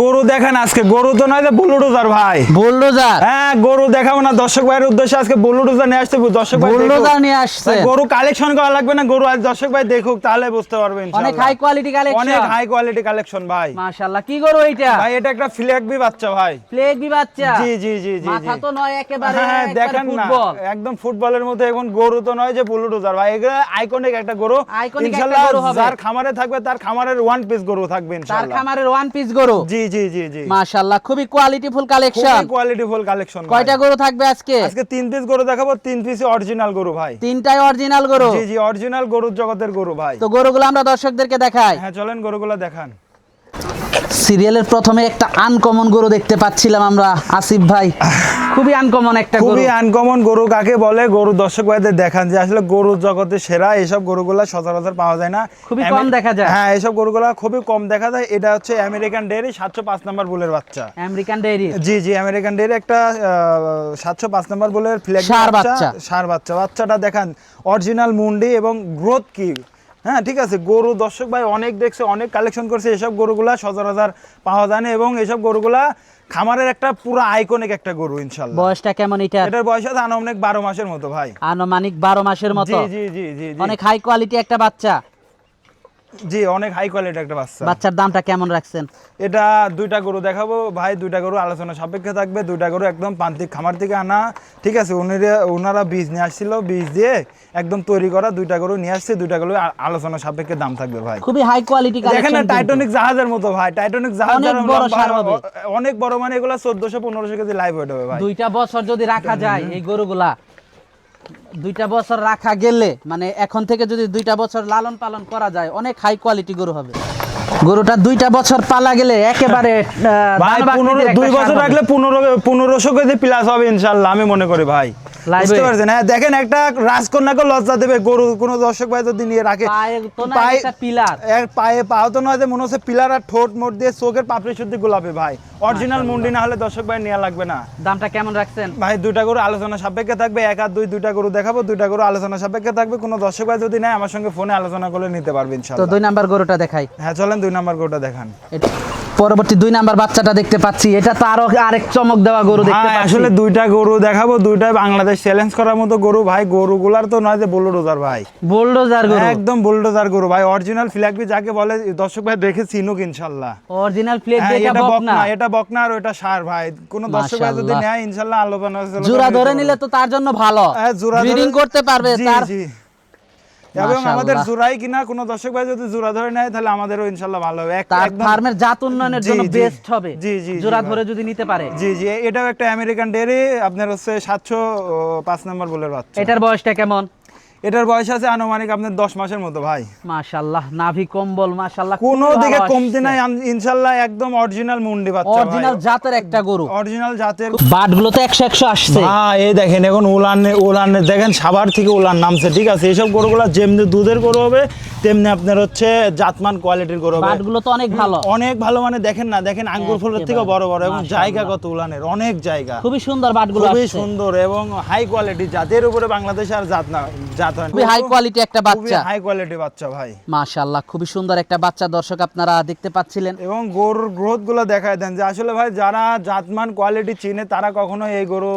গরু দেখান আজকে গরু তো নয় যে বুলুডোজার ভাই। বুলডোজার হ্যাঁ গরু দেখাবো না দর্শক ভাইয়ের উদ্দেশ্যে আজকে বুলুডোজার নিয়ে আসতে দর্শক ভাই বুলডোজার নিয়ে আসছে। গরু কালেকশন করা লাগবে না গরু আজ দর্শক ভাই দেখুক তাহলে বুঝতে পারবেন অনেক হাই কোয়ালিটি কালেকশন অনেক হাই কোয়ালিটি কালেকশন ভাই। মাশাআল্লাহ কি গরু এইটা? ভাই এটা একটা ফ্ল্যাগবি বাচ্চা ভাই। প্লেগ বি বাচ্চা? জি জি জি জি মাথা তো নয় একেবারে হ্যাঁ দেখেন না একদম ফুটবলের মধ্যে এখন গরু তো নয় যে বুলুডোজার ভাই এগুলো আইকনিক একটা গরু। ইনশাআল্লাহ। যার খামারে থাকবে তার খামারের ওয়ান পিস গরু থাকবে ইনশাআল্লাহ। তার খামারের ওয়ান পিস গরু। জি জি জি জি। মাশাআল্লাহ খুবই কোয়ালিটিফুল কালেকশন খুবই কোয়ালিটিফুল কালেকশন কয়টা গরু থাকবে আজকে? আজকে তিন পিস গরু দেখাবো তিন পিস অরিজিনাল গরু ভাই। তিনটাই অরিজিনাল গরু? জি জি অরিজিনাল গরুর জগতের গরু ভাই। তো গরুগুলো আমরা দর্শকদেরকে দেখাই। হ্যাঁ চলেন গরুগুলো দেখান। সিরিয়ালের প্রথমে একটা আনকমন গরু দেখতে পাচ্ছিলাম আমরা আসিফ ভাই। খুবই আনকমন একটা গরু। খুবই আনকমন গরু কাকে বলে? গরু দর্শক ভাইদের দেখান যে আসলে গরুর জগতে সেরা এইসব গরুগুলা সচরাচর পাওয়া যায় না। খুবই কম দেখা যায়। হ্যাঁ এইসব গরুগুলা খুবই কম দেখা যায়। এটা হচ্ছে আমেরিকান ডেয়ারি সাতশো পাঁচ নম্বর বুলের বাচ্চা। আমেরিকান ডেইরি জি জি আমেরিকান ডেয়ারি একটা সাতশো পাঁচ নম্বর বুলের ফ্ল্যাগ বাচ্চা। সার বাচ্চা। বাচ্চাটা দেখান অরিজিনাল মুন্ডি এবং গ্রোথ কি? হ্যাঁ ঠিক আছে। গরু দর্শক ভাই অনেক দেখছে অনেক কালেকশন করছে এসব গরুগুলা হাজার পাওয়া যায় না এবং এসব গরুগুলা খামারের একটা পুরো আইকনিক একটা গরু ইনশাল্লাহ। বয়সটা কেমন এটা? এটার বয়স আছে আনুমানিক বারো মাসের মতো ভাই। আনুমানিক বারো মাসের মতো? জি জি জি জি। অনেক হাই কোয়ালিটি একটা বাচ্চা। জি অনেক হাই কোয়ালিটি একটা বাচ্চা। বাচ্চার দামটা কেমন রাখছেন? এটা দুইটা গরু দেখাবো। ভাই দুইটা গরু আলোচনা সাপেক্ষে থাকবে। দুইটা গরু একদম প্রান্তিক খামার থেকে আনা। ঠিক আছে উনিরা ওনারা বীজ নিয়ে আসছিল বীজ দিয়ে একদম তৈরি করা দুইটা গরু নিয়ে আসছে। দুইটা গরু আলোচনা সাপেক্ষে দাম থাকবে ভাই। খুবই হাই কোয়ালিটি দেখেন না টাইটানিক জাহাজের মতো ভাই। টাইটানিক জাহাজ বড়। অনেক বড় মানে এগুলো চোদ্দশো পনেরোশো কেজি লাইভ ওয়েট হবে ভাই। দুইটা বছর যদি রাখা যায় এই গরুগুলা দুইটা বছর রাখা গেলে মানে এখন থেকে যদি দুইটা বছর লালন পালন করা যায় অনেক হাই কোয়ালিটি গরু হবে। গরুটা দুইটা বছর পালা গেলে একেবারে ভাই পনেরো দুই বছর রাখলে পনেরো পনেরোশো কেজি প্লাস হবে ইনশাল্লাহ আমি মনে করি ভাই। বুঝতে পারছেন? হ্যাঁ দেখেন একটা রাজকন্যাকে লজ্জা দেবে গরু কোনো দর্শক ভাই যদি নিয়ে রাখে। পায়ে পিলার। পায়ে পাও তো নয় যে মনে হচ্ছে পিলার আর ঠোঁট মোট দিয়ে চোখের পাপড়ি শুদ্ধি গোলাপি ভাই। অরিজিনাল মুন্ডি না হলে দর্শক ভাই নেওয়া লাগবে না। দামটা কেমন রাখছেন? ভাই দুইটা গরু আলোচনা সাপেক্ষে থাকবে এক আর দুই দুইটা গরু দেখাবো দুইটা গরু আলোচনা সাপেক্ষে থাকবে। কোনো দর্শক ভাই যদি নেয় আমার সঙ্গে ফোনে আলোচনা করে নিতে পারবেন তো দুই নাম্বার গরুটা দেখাই। হ্যাঁ চলেন দুই নাম্বার গরুটা দেখান। পরবর্তী দুই নাম্বার বাচ্চাটা দেখতে পাচ্ছি। এটা তো আরও আরেক চমক দেওয়া গরু দেখতে পাচ্ছি। আসলে দুইটা গরু দেখাবো দুইটাই বাংলাদেশ চ্যালেঞ্জ করার মতো গরু। ভাই গরুগুলার তো নয় যে বুলডোজার ভাই। বুলডোজার গরু। একদম বুলডোজার গরু। ভাই অরিজিনাল ফ্ল্যাগবি যাকে বলে দর্শক ভাই দেখে চিনুক ইনশাল্লাহ। অরিজিনাল হ্যাঁ, এটা বকনা এটা বকনা আর এটা সার ভাই। কোন দর্শক ভাই যদি নেয় ইনশাল্লাহ আলোচনা জোড়া ধরে নিলে তো তার জন্য ভালো। হ্যাঁ, জোড়া ব্রিডিং করতে পারবে তার। এবং আমাদের জোড়াই কিনা কোন দর্শক ভাই যদি জোড়া ধরে নেয় তাহলে আমাদেরও ইনশাল্লাহ ভালো হবে। তার ফার্মের জাত উন্নয়নের জি, জন্য জি। বেস্ট হবে। জি, জি, জোড়া ধরে যদি নিতে পারে। জি জি। এটাও একটা আমেরিকান ডেয়ারি আপনার হচ্ছে সাতশো পাঁচ নম্বর বলে বাচ্চা। এটার বয়সটা কেমন? এটার বয়স আছে আনুমানিক আপনার দশ মাসের মতো ভাই। মাশাআল্লাহ নাভি কম্বল মাশাআল্লাহ কোনো দিকে কমতি নাই ইনশাল্লাহ একদম অরিজিনাল মুন্ডি বাচ্চা অরিজিনাল জাতের একটা গরু। অরিজিনাল জাতের বাটগুলো তো একশো একশো আসছে। হ্যাঁ এই দেখেন এখন উলান উলান দেখেন সাবার থেকে উলান নামছে ঠিক আছে? এইসব গরুগুলা যেমনি দুধের গরু হবে তেমনি আপনার হচ্ছে জাতমান কোয়ালিটির গরু হবে। বাটগুলো তো অনেক ভালো। অনেক ভালো মানে দেখেন না দেখেন আঙ্গুর ফুলের থেকে বড় বড় এবং জায়গা কত উলানের অনেক জায়গা। খুবই সুন্দর বাটগুলো খুবই সুন্দর এবং হাই কোয়ালিটি জাতের উপরে বাংলাদেশ আর জাত না জাত খুবই হাই কোয়ালিটি একটা বাচ্চা। হাই কোয়ালিটি বাচ্চা ভাই। মাশাআল্লাহ খুবই সুন্দর একটা বাচ্চা দর্শক আপনারা দেখতে পাচ্ছিলেন। এবং গরুর গ্রোথগুলো দেখায় দেন যে আসলে ভাই যারা জাতমান কোয়ালিটি চিনে তারা কখনো এই গরু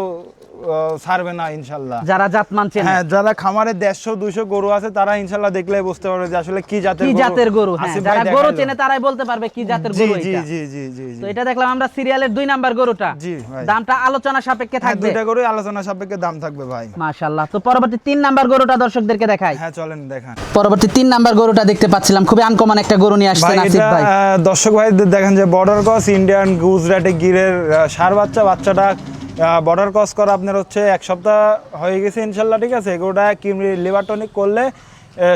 ছাড়বে না ইনশাল্লাহ। যারা জাত মানছেন। হ্যাঁ যারা খামারে দেড়শো দুশো গরু আছে তারা ইনশাল্লাহ দেখলে বুঝতে পারবে যে আসলে কি জাতের কি জাতের গরু? হ্যাঁ ভাই যারা গরু চেনে তারাই বলতে পারবে কি জাতের গরু জি এটা। জি জি জি জি। তো এটা দেখলাম আমরা সিরিয়ালের দুই নাম্বার গরুটা। জি ভাই। দামটা আলোচনা সাপেক্ষে হ্যাঁ থাকবে। দুইটা গরুই আলোচনা সাপেক্ষে দাম থাকবে ভাই। মাশাআল্লাহ তো পরবর্তী তিন নাম্বার গরুটা দর্শকদেরকে দেখাই। হ্যাঁ চলেন দেখান। পরবর্তী তিন নাম্বার গরুটা দেখতে পাচ্ছিলাম খুবই আনকমন একটা গরু নিয়ে আসছেন ভাই আসিফ ভাই। দর্শক ভাইদের দেখেন যে বর্ডার ক্রস ইন্ডিয়ান গুজরাটে গিরের সার বাচ্চা বাচ্চাটা বর্ডার ক্রস করা আপনার হচ্ছে এক সপ্তাহ হয়ে গেছে ইনশাল্লাহ ঠিক আছে? এগুলোটা কি লিভার টনিক করলে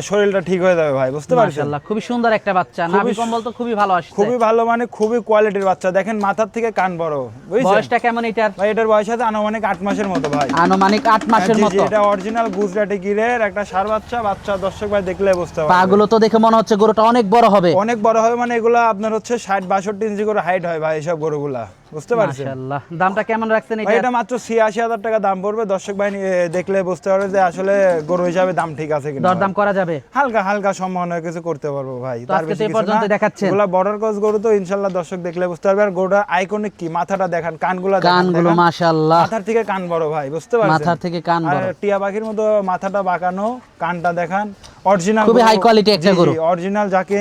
শরীরটা ঠিক হয়ে যাবে ভাই বুঝতে পারছেন? খুবই সুন্দর একটা বাচ্চা। নাভি কম্বল তো খুবই ভালো আসছে। খুবই ভালো মানে খুবই কোয়ালিটির বাচ্চা। দেখেন মাথার থেকে কান বড় বুঝছেন? বয়সটা কেমন এটার? ভাই এটার বয়স আছে আনুমানিক আট মাসের মতো ভাই। আনুমানিক আট মাসের হ্যাঁ, জি, জি, মতো। এটা অরিজিনাল গুজরাটি গিরের একটা সার বাচ্চা। বাচ্চা দর্শক ভাই দেখলে বুঝতে পারবে পাগুলো তো দেখে মনে হচ্ছে গরুটা অনেক বড় হবে। অনেক বড় হবে মানে এগুলো আপনার হচ্ছে ষাট বাষট্টি ইঞ্চি করে হাইট হয় ভাই এসব গরুগুলা। বুঝতে পারছেন? মাশাআল্লাহ। দামটা কেমন রাখছেন এটা? এটা মাত্র ছিয়াশি হাজার টাকা দাম পড়বে। দর্শক ভাই দেখলে বুঝতে পারবে যে আসলে গরু হিসাবে দাম ঠিক আছে কিনা। দরদাম করা যাবে? হালকা হালকা সম্ভাবনা কিছু করতে পারব ভাই। তো আজকে তো এই পর্যন্ত দেখাচ্ছেন। এগুলা বর্ডার ক্রস গরু তো ইনশাল্লাহ দর্শক দেখলে বুঝতে পারবে। আর গরুটা আইকনিক কি? মাথাটা দেখান কানগুলা দেখান, কানগুলো মাশাআল্লাহ। মাথার থেকে কান বড় ভাই বুঝতে পারছেন? মাথার থেকে কান বড়। আর টিয়া পাখির মতো মাথাটা বাঁকানো কানটা দেখান। অরিজিনাল খুবই high quality একটা গরু। অরিজিনাল যাকে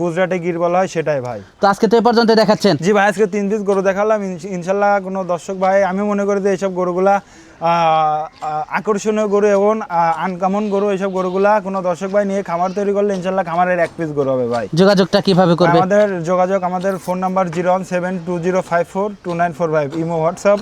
গুজরাটে গির বলা হয় সেটাই ভাই। তো আজকে তো এই পর্যন্ত দেখাচ্ছেন? জি ভাই আজকে তিন পিস গরু দেখালাম। ইনশাল্লাহ কোনো দর্শক ভাই আমি মনে করি যে এইসব গরুগুলা আকর্ষণীয় গরু এবং আনকমন গরু এইসব গরুগুলা কোনো দর্শক ভাই নিয়ে খামার তৈরি করলে ইনশাল্লাহ খামারের এক পিস গরু হবে ভাই। যোগাযোগটা কীভাবে করবে? আমাদের যোগাযোগ আমাদের phone number zero one seven two zero five four two nine four five imo WhatsApp.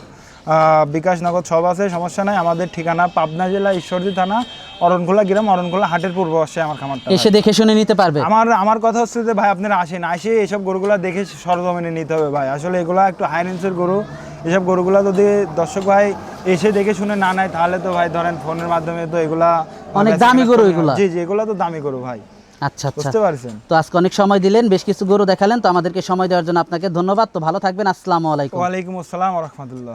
BKash Nagad সব আছে সমস্যা নাই। আমাদের ঠিকানা পাবনা জেলা ঈশ্বরদী থানা অরণখোলা গ্রাম অরণখোলা হাটের পূর্ব পাশে আমার খামারটা। এসে দেখে শুনে নিতে পারবে? আমার আমার কথা হচ্ছে যে ভাই আপনারা আসেন। আসে এইসব গরুগুলা দেখে সরজমিনে নিতে হবে ভাই। আসলে এগুলা একটু হাই রেঞ্জের গরু। এসব গরুগুলা যদি দর্শক ভাই এসে দেখে শুনে না নেয় তাহলে তো ভাই ধরেন ফোনের মাধ্যমে তো এগুলা অনেক দামি গরু এগুলা। জি জি এগুলা তো দামি গরু ভাই। আচ্ছা আচ্ছা। বুঝতে পারছেন? তো আজকে অনেক সময় দিলেন বেশ কিছু গরু দেখালেন তো আমাদেরকে সময় দেওয়ার জন্য আপনাকে ধন্যবাদ। তো ভালো থাকবেন আসসালামু আলাইকুম। ওয়ালাইকুম আসসালাম রহমতুল্লাহ।